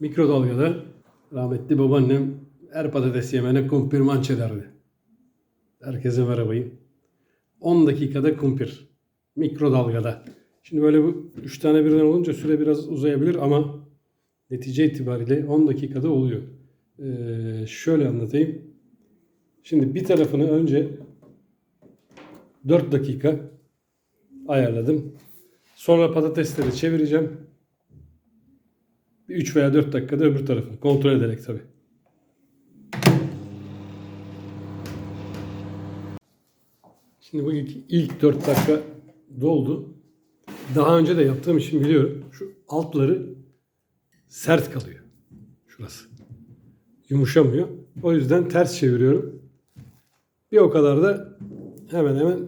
Mikrodalgada rahmetli babaannem her patates yemene kumpir manç ederdi. Herkese merhabayı. 10 dakikada kumpir. Mikrodalgada. Şimdi böyle bu 3 tane birden olunca süre biraz uzayabilir ama netice itibariyle 10 dakikada oluyor. Ee, şöyle anlatayım. Şimdi bir tarafını önce 4 dakika ayarladım. Sonra patatesleri çevireceğim. Bir 3 veya 4 dakikada öbür tarafı kontrol ederek tabi. Şimdi bu ilk 4 dakika doldu. Daha önce de yaptığım için biliyorum. Şu altları sert kalıyor. Şurası. Yumuşamıyor. O yüzden ters çeviriyorum. Bir o kadar da hemen hemen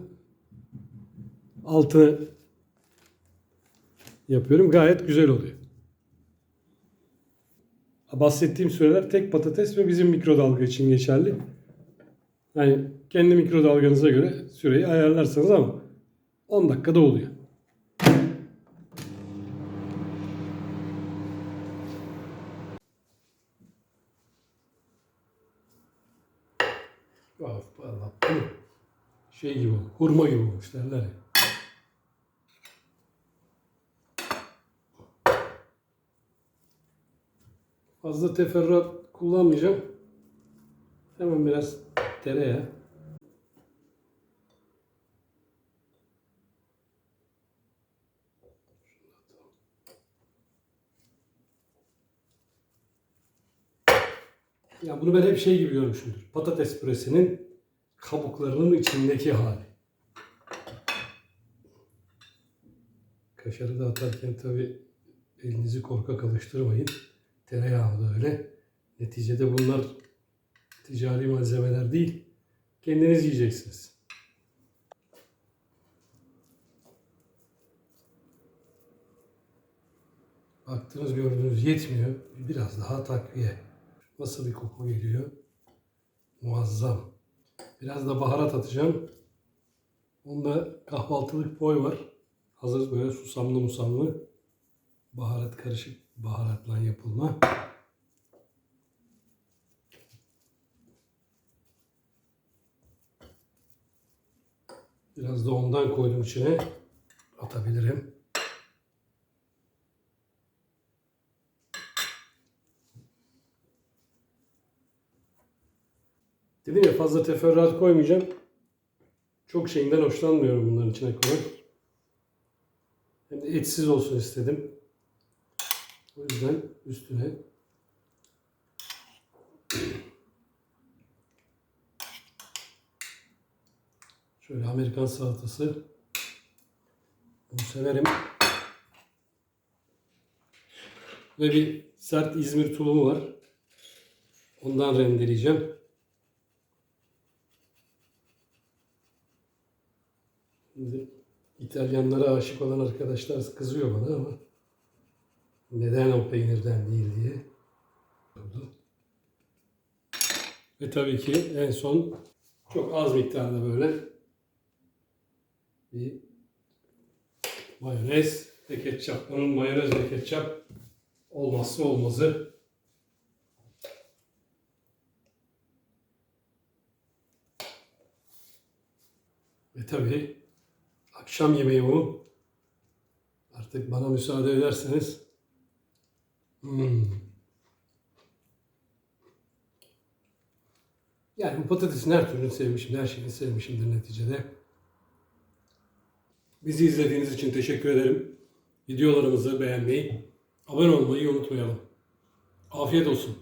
altını yapıyorum. Gayet güzel oluyor. Bahsettiğim süreler tek patates ve bizim mikrodalga için geçerli. Yani kendi mikrodalganıza göre süreyi ayarlarsanız ama 10 dakikada oluyor. Of Allah şey gibi hurma gibi olmuş derler ya. Fazla teferruat kullanmayacağım. Hemen biraz tereyağı. Ya bunu ben hep şey gibi görmüşümdür. Patates püresinin kabuklarının içindeki hali. Kaşarı da atarken tabi elinizi korkak alıştırmayın. Tereyağı da öyle. Neticede bunlar ticari malzemeler değil. Kendiniz yiyeceksiniz. Baktınız gördünüz yetmiyor. Biraz daha takviye. Nasıl bir koku geliyor? Muazzam. Biraz da baharat atacağım. Onda kahvaltılık boy var. Hazır böyle susamlı musamlı. Baharat karışık baharatla yapılma. Biraz da ondan koydum içine. Atabilirim. Dedim ya fazla teferruat koymayacağım. Çok şeyinden hoşlanmıyorum bunların içine koymak. Hem de etsiz olsun istedim. O yüzden üstüne şöyle Amerikan salatası bunu severim. Ve bir sert İzmir tulumu var. Ondan rendeleyeceğim. Şimdi İtalyanlara aşık olan arkadaşlar kızıyor bana ama neden o peynirden değil diye. oldu. Ve tabii ki en son çok az miktarda böyle bir mayonez ve ketçap. Bunun mayonez ve ketçap olmazsa olmazı. Ve tabii akşam yemeği bu. Artık bana müsaade ederseniz. Hmm. Yani bu patatesin her türlü sevmişim, her şeyini sevmişimdir neticede. Bizi izlediğiniz için teşekkür ederim. Videolarımızı beğenmeyi, abone olmayı unutmayalım. Afiyet olsun.